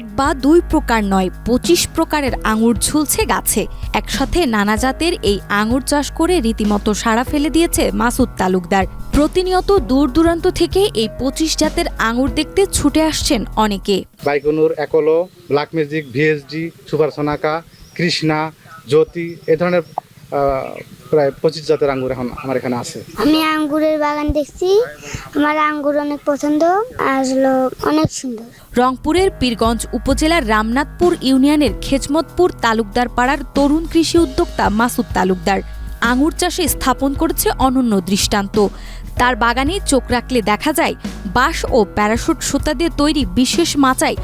এক বা দুই প্রকার নয়, পঁচিশ প্রকারের আঙুর ঝুলছে গাছে। একসাথে নানা জাতের এই আঙুর চাষ করে রীতিমতো সাড়া ফেলে দিয়েছে মাসুদ তালুকদার। প্রতিনিয়ত দূর দূরান্ত থেকে এই পঁচিশ জাতের আঙুর দেখতে ছুটে আসছেন অনেকে। বাইকুনুর, একলো, black magic, VSD super Sonaka, Krishna, Jyoti, এ ধরনের প্রায় পঁচিশ জাতের আঙ্গুর এখন আমার এখানে আছে। আমি আঙ্গুরের বাগান দেখছি। আমার আঙ্গুর অনেক পছন্দ আসলো অনেক সুন্দর। রংপুরের পীরগঞ্জ উপজেলার রামনাথপুর ইউনিয়নের খেজমতপুর তালুকদার পাড়ার তরুণ কৃষি উদ্যোক্তা মাসুদ তালুকদার আঙুর চাষে স্থাপন করেছে অনন্য দৃষ্টান্ত। তার বাগানে চোখ রাখলে দেখা যায় বাঁশ ও প্যারাশুট সুতা দিয়ে তৈরি বিশেষ মাচায়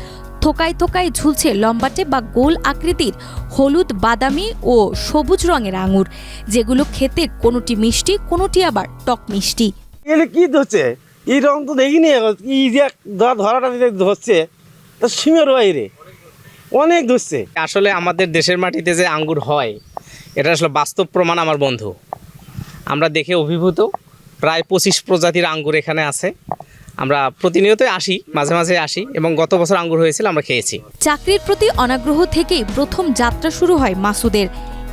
থোকায় থোকায় ঝুলছে লম্বাটে বা গোল আকৃতির হলুদ বাদামি ও সবুজ রঙের আঙুর যেগুলো খেতে কোনোটি মিষ্টি কোনোটি আবার টক মিষ্টি। কি ধরছে? এই রং তো দেখিনি এই যে ধরাটা ধরছে তা সীমের বাইরে। অনেক ধরছে। আসলে আমাদের দেশের মাটিতে যে আঙ্গুর হয় এটা আসলে বাস্তব প্রমাণ আমার বন্ধু। আমরা দেখে অভিভূত প্রায় পঁচিশ প্রজাতির আঙ্গুর এখানে আছে। আমরা প্রতিনিয়তই আসি মাঝে মাঝে আসি এবং গত বছর আঙ্গুর হয়েছিল আমরা খেয়েছি। চাকরির প্রতি অনাগ্রহ থেকেই প্রথম যাত্রা শুরু হয় মাসুদের।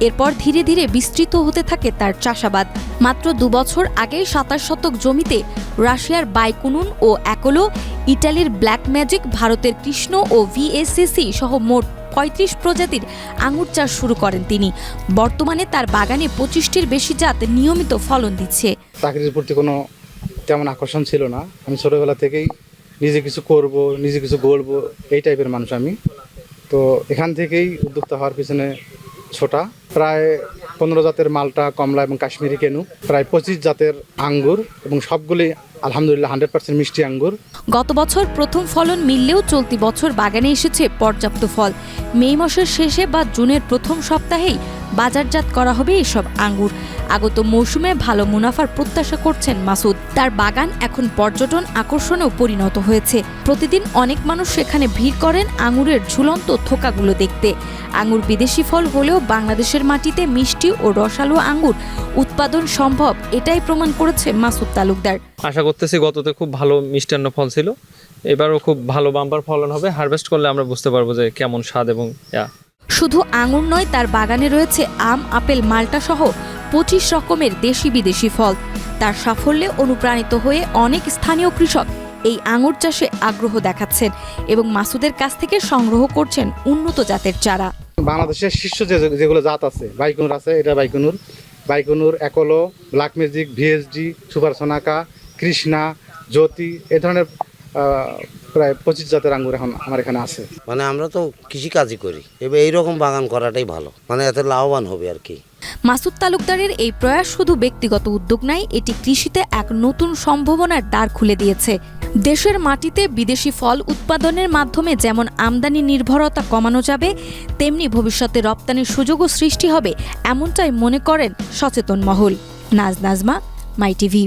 এরপর ধীরে ধীরে বিস্তৃত হতে থাকে তার চাষাবাদ। মাত্র দুবছর আগে সাতাশ শতক জমিতে রাশিয়ার বাইকুনুন ও একলো ইটালির ব্ল্যাক ম্যাজিক ভারতের কৃষ্ণ ও ভিএসসিসি সহ মোট পঁয়ত্রিশ প্রজাতির আঙুর চাষ শুরু করেন তিনি। বর্তমানে তার বাগানে পঁচিশটির বেশি জাত নিয়মিত ফলন দিচ্ছে। চাকরির প্রতি কোনো তেমন আকর্ষণ ছিল না। আমি ছোটোবেলা থেকেই নিজে কিছু করব, নিজে কিছু গড়বো, এই টাইপের মানুষ আমি। তো এখান থেকেই উদ্যোক্তা হওয়ার পিছনে ছোটা। প্রায় পনেরো জাতের মালটা, কমলা এবং কাশ্মীরি কেনু, প্রায় পঁচিশ জাতের আঙ্গুর এবং সবগুলি আলহামদুলিল্লাহ হান্ড্রেড পার্সেন্ট মিষ্টি আঙ্গুর। গত বছর প্রথম ফলন মিললেও চলতি বছর বাগানে এসেছে পর্যাপ্ত ফল। মে মাসের শেষে বা জুনের প্রথম সপ্তাহেই বাজারজাত করা হবে এসব আঙ্গুর। আগত মৌসুমে ভালো মুনাফার প্রত্যাশা করছেন মাসুদ। তার বাগান এখন পর্যটন আকর্ষণেও পরিণত হয়েছে। প্রতিদিন অনেক মানুষ সেখানে ভিড় করেন আঙুরের ঝুলন্ত থোকাগুলো দেখতে। আঙুর বিদেশি ফল হলেও বাংলাদেশের মাটিতে মিষ্টি ও রসালো আঙ্গুর উৎপাদন সম্ভব, এটাই প্রমাণ করেছে মাসুদ তালুকদার। আশা করতেছি গততে খুব ভালো মিষ্টান্ন ফল ছিল। এবারও খুব ভালো বাম্পার ফলন হবে। হারভেস্ট করলে আমরা বুঝতে পারব যে কেমন স্বাদ এবং শুধু আঙুর নয়, তার বাগানে রয়েছে আম, আপেল, মাল্টা সহ পঁচিশ রকমের দেশি বিদেশি ফল। তার সাফল্যে অনুপ্রাণিত হয়ে অনেক স্থানীয় কৃষক এই আঙুর চাষে আগ্রহ দেখাচ্ছেন এবং মাসুদের কাছ থেকে সংগ্রহ করছেন উন্নত জাতের চারা। বাংলাদেশের শীর্ষ যে যেগুলো জাত আছে, বাইকুনুর আছে, এটা বাইকুনুর। বাইকুনুর, একলো, black magic, VSD, super Sonaka, Krishna, Jyoti, এ ধরনের প্রায় পঁচিশ জাতের আঙ্গুর এখন আমার এখানে আছে। মানে আমরা তো কৃষিকাজই করি। এবার এইরকম বাগান করাটাই ভালো। মানে এতে লাভবান হবে আর কি। মাসুদ তালুকদারের এই প্রয়াস শুধু ব্যক্তিগত উদ্যোগ নয় এটি কৃষিতে এক নতুন সম্ভাবনার দ্বার খুলে দিয়েছে। দেশের মাটিতে বিদেশি ফল উৎপাদনের মাধ্যমে যেমন আমদানি নির্ভরতা কমানো যাবে তেমনি ভবিষ্যতে রপ্তানির সুযোগও সৃষ্টি হবে এমনটাই মনে করেন সচেতন মহল। Naz Nazma My TV.